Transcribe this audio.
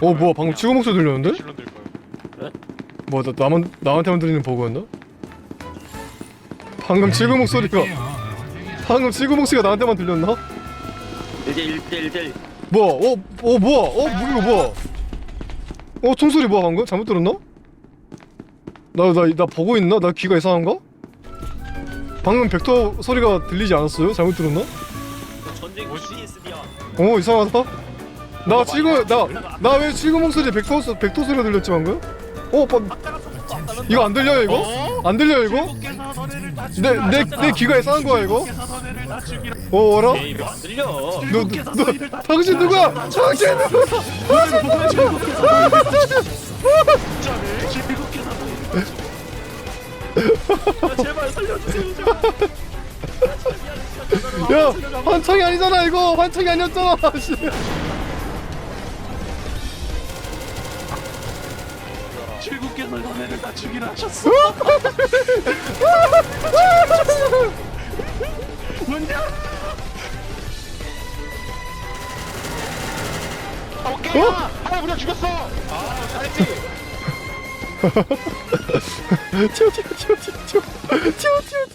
어 뭐야 방금 치고 목소리 들렸는데? 실론 될 거예요. 뭐야 나, 나만 나한테만 들리는 버그였나? 방금 치고 목소리가 방금 치고 목소리가 나한테만 들렸나? 이제 1대 1대 뭐야 어, 어 뭐야 어 무기가 뭐야 어 총소리 뭐야 방금? 잘못 들었나? 나 나 나 보고 있나? 나 귀가 이상한가? 방금 벡터 소리가 들리지 않았어요? 잘못 들었나? 전쟁 CSD야. 어 이상하다. 나 지금 나나 왜 지금 목소리 벡터 소리가 들렸지 방금? 어 봐, 이거 안 들려요 이거? 안 들려요 이거? 내 내 내 귀가 이상한 거야 이거? 어 어라? 에이 이거 안 들려. 너, 너, 너 당신 누구야? 당신 누구야? 아, 제발 살려주세요. 제발. 야 환청이 아니잖아 이거 환청이 아니었잖아. 씨. 출국객을 너네를 다 죽이라 하셨어. 뭔냐? 오케이. 어? 하나 어? 무려 죽였어. 아 잘했지. 치워 치워 치워 치워 치워 치워 치워